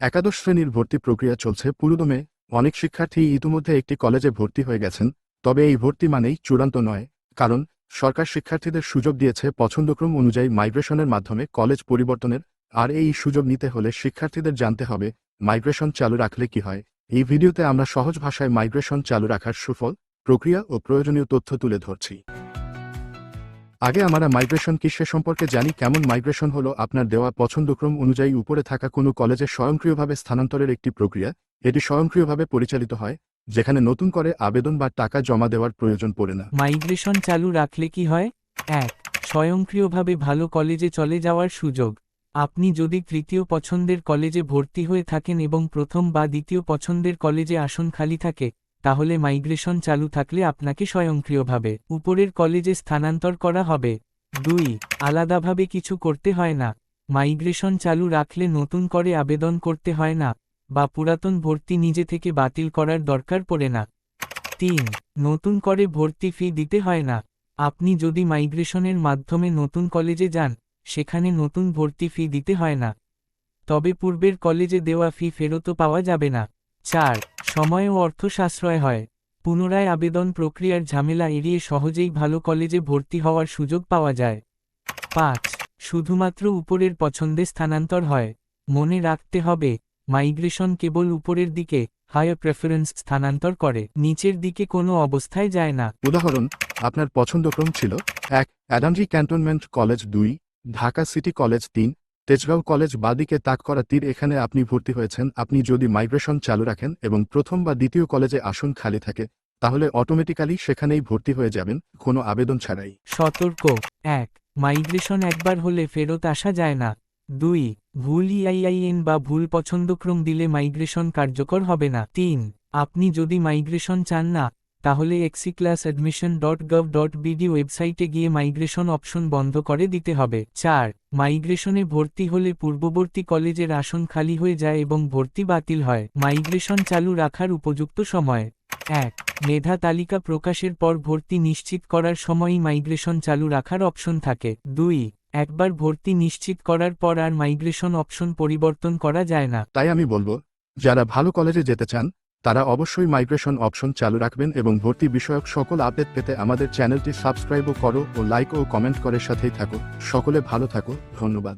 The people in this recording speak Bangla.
একাদশ শ্রেণির ভর্তি প্রক্রিয়া চলছে পুরোদমে। অনেক শিক্ষার্থী ইতিমধ্যে একটি কলেজে ভর্তি হয়ে গেছেন, তবে এই ভর্তি মানেই চূড়ান্ত নয়, কারণ সরকার শিক্ষার্থীদের সুযোগ দিয়েছে পছন্দক্রম অনুযায়ী মাইগ্রেশনের মাধ্যমে কলেজ পরিবর্তনের। আর এই সুযোগ নিতে হলে শিক্ষার্থীদের জানতে হবে, মাইগ্রেশন চালু রাখলে কি হয়। এই ভিডিওতে আমরা সহজ ভাষায় মাইগ্রেশন চালু রাখার সুফল, প্রক্রিয়া ও প্রয়োজনীয় তথ্য তুলে ধরছি। আগে আমরা মাইগ্রেশন কি সে সম্পর্কে জানি কেমন মাইগ্রেশন হলো আপনার দেওয়া পছন্দক্রম অনুযায়ী উপরে থাকা কোনো কলেজে স্বয়ংক্রিয়ভাবে স্থানান্তরের একটি প্রক্রিয়া, এটি স্বয়ংক্রিয়ভাবে পরিচালিত হয়, যেখানে নতুন করে আবেদন বা টাকা জমা দেওয়ার প্রয়োজন পড়ে না। মাইগ্রেশন চালু রাখলে কি হয়? এক, স্বয়ংক্রিয়ভাবে ভালো কলেজে চলে যাওয়ার সুযোগ। আপনি যদি তৃতীয় পছন্দের কলেজে ভর্তি হয়ে থাকেন এবং প্রথম বা দ্বিতীয় পছন্দের কলেজে আসন খালি থাকে তাহলে মাইগ্রেশন চালু থাকলে আপনাকে স্বয়ংক্রিয়ভাবে উপরের কলেজে স্থানান্তর করা হবে। দুই, আলাদাভাবে কিছু করতে হয় না। মাইগ্রেশন চালু রাখলে নতুন করে আবেদন করতে হয় না, বা পুরাতন ভর্তি নিজে থেকে বাতিল করার দরকার পড়ে না। তিন, নতুন করে ভর্তি ফি দিতে হয় না। আপনি যদি মাইগ্রেশনের মাধ্যমে নতুন কলেজে যান, সেখানে নতুন ভর্তি ফি দিতে হয় না। তবে পূর্বের কলেজে দেওয়া ফি ফেরতও পাওয়া যাবে না। চার সময় ও অর্থ সাশ্রয় হয়। পুনরায় আবেদন প্রক্রিয়ার ঝামেলা এড়িয়ে সহজেই ভালো কলেজে ভর্তি হওয়ার সুযোগ পাওয়া যায়। পাঁচ, শুধুমাত্র উপরের পছন্দে স্থানান্তর হয়। মনে রাখতে হবে, মাইগ্রেশন কেবল উপরের দিকে, হায়ার প্রেফারেন্স স্থানান্তর করে, নিচের দিকে কোনো অবস্থায় যায় না। উদাহরণ, আপনার পছন্দক্রম ছিল, এক অ্যাডামজি ক্যান্টনমেন্ট কলেজ দুই, ঢাকা সিটি কলেজ তিন তেজগাঁও কলেজ বাদিকে তাক করা তীর এখানে আপনি ভর্তি হয়েছেন, আপনি যদি মাইগ্রেশন চালু রাখেন এবং প্রথম বা দ্বিতীয় কলেজে আসন খালি থাকে, তাহলে অটোমেটিক্যালি সেখানেই ভর্তি হয়ে যাবেন, কোনো আবেদন ছাড়াই। সতর্ক। এক, মাইগ্রেশন একবার হলে ফেরত আসা যায় না। দুই, ভুল ইআইআইএন বা ভুল পছন্দক্রম দিলে মাইগ্রেশন কার্যকর হবে না। তিন, আপনি যদি মাইগ্রেশন চান না তাহলে xiclass admission dot gov dot BD ওয়েবসাইটে গিয়ে মাইগ্রেশন অপশন বন্ধ করে দিতে হবে। চার মাইগ্রেশনে ভর্তি হলে পূর্ববর্তী কলেজের আসন খালি হয়ে যায় এবং ভর্তি বাতিল হয়। মাইগ্রেশন চালু রাখার উপযুক্ত সময়। এক, মেধা তালিকা প্রকাশের পর ভর্তি নিশ্চিত করার সময়ই মাইগ্রেশন চালু রাখার অপশন থাকে। দুই, একবার ভর্তি নিশ্চিত করার পর আর মাইগ্রেশন অপশন পরিবর্তন করা যায় না। তাই আমি বলব, যারা ভালো কলেজে যেতে চান তারা অবশ্যই মাইগ্রেশন অপশন চালু রাখবেন এবং ভর্তি বিষয়ক সকল আপডেট পেতে আমাদের চ্যানেলটি সাবস্ক্রাইবও করো ও লাইক ও কমেন্ট করে সাথেই থাকো। সকলে ভালো থাকো, ধন্যবাদ।